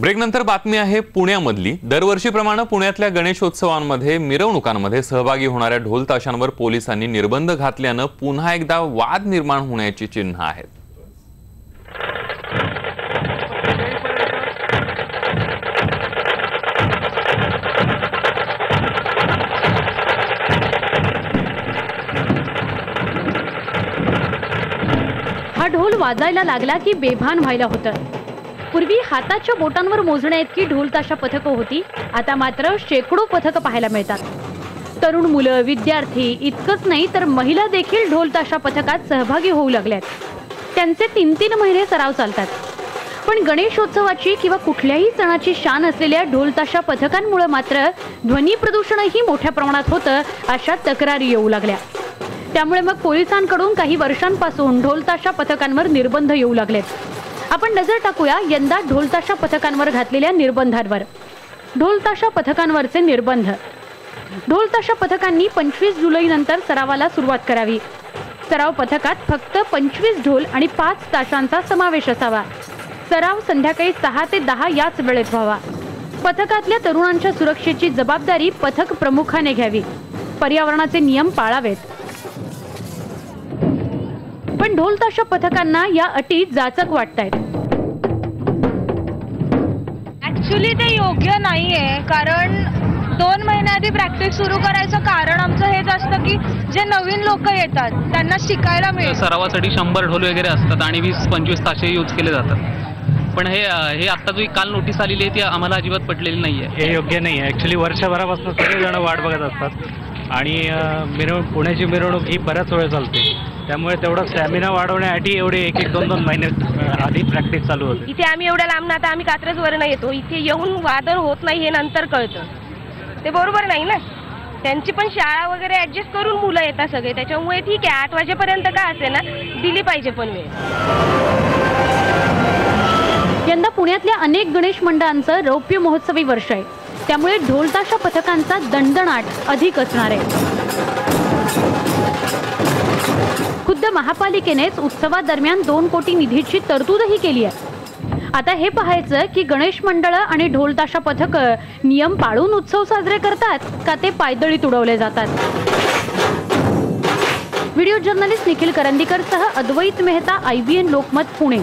ब्रेकनंतर बातमी आहे पुण्यामधली. दरवर्षीप्रमाणे पुण्यातल्या गणेशोत्सवांमध्ये मिरवणुकांमध्ये सहभागी होणाऱ्या ढोल ताशांवर पोलिसांनी निर्बंध घातल्यानं पुन्हा एकदा वाद निर्माण होण्याची चिन्ह आहेत. हा ढोल वाजायला लागला की बेभान व्हायला होतं. पूर्वी हाताच्या बोटांवर मोजण्या इतकी ढोल ताशा पथकं होती आता मात्र शेकडो पथकं पाहायला मिळतात. तरुण मुलं विद्यार्थी इतकंच नाही तर महिला देखील ढोल ताशा पथकात सहभागी होऊ लागल्यात. त्यांचे तीन तीन महिने सराव चालतात. पण गणेशोत्सवाची किंवा कुठल्याही सणाची शान असलेल्या ढोलताशा पथकांमुळे मात्र ध्वनी प्रदूषणही मोठ्या प्रमाणात होतं अशा तक्रारी येऊ लागल्या. त्यामुळे मग पोलिसांकडून काही वर्षांपासून ढोलताशा पथकांवर निर्बंध येऊ लागलेत. आपण नजर टाकूया यंदा ढोलताशा पथकांवर घातलेल्या निर्बंधांवर. ढोलताशा पथकांवरचे निर्बंध. ढोलताशा पथकांनी पंचवीस जुलै नंतर सरावाला सुरुवात करावी. सराव पथकात फक्त पंचवीस ढोल आणि पाच ताशांचा समावेश असावा. सराव संध्याकाळी सहा ते दहा याच वेळेत व्हावा. पथकातल्या तरुणांच्या सुरक्षेची जबाबदारी पथक प्रमुखाने घ्यावी. पर्यावरणाचे नियम पाळावेत. पण ढोल ताशा पथकांना या अटी जाचक वाटतायत. ऍक्च्युली ते योग्य नाहीये कारण दोन महिन्या आधी प्रॅक्टिस सुरू करायचं कारण आमचं हेच असतं की जे नवीन लोक येतात त्यांना शिकायला मिळेल सरावासाठी शंभर ढोल वगैरे असतात आणि वीस पंचवीस ताशे यूज केले जातात. पण हे हे आत्ता जी काल नोटीस आलेली आहे ती आम्हाला अजिबात पटलेली नाही आहे हे योग्य नाही आहे ॲक्च्युली वर्षभरापासून सगळेजण वाट बघत असतात. आणि मिरवणूक पुण्याची मिरवणूक ही बऱ्याच वेळ चालते. त्यामुळे तेवढं स्टॅमिना वाढवण्यासाठी एवढे एक एक दोन दोन महिने आधी प्रॅक्टिस चालू होते. इथे आम्ही एवढ्या लांब आता आम्ही कात्रजवरनं येतो. इथे येऊन वादळ होत नाही हे नंतर कळतं. ते बरोबर नाही ना? त्यांची पण शाळा वगैरे ऍडजस्ट करून मुलं येतात सगळे. त्याच्यामुळे ठीक आहे आठ वाजेपर्यंत काय असेल ना? दिली पाहिजे पण वेळ. यंदा पुण्यातल्या अनेक गणेश मंडळांचं रौप्य महोत्सवी वर्ष आहे. त्यामुळे ढोलताशा पथकांचा दणदणाट अधिक असणार आहे. खुद्द महापालिकेनेच उत्सवादरम्यान दोन कोटी निधीची तरतूदही केली आहे. आता हे पाहायचं की गणेश मंडळ आणि ढोलताशा पथक नियम पाळून उत्सव साजरे करतात का ते पायदळी तुडवले जातात? व्हिडिओ जर्नलिस्ट निखिल करंदीकर सह अद्वैत मेहता आयबीएन लोकमत पुणे.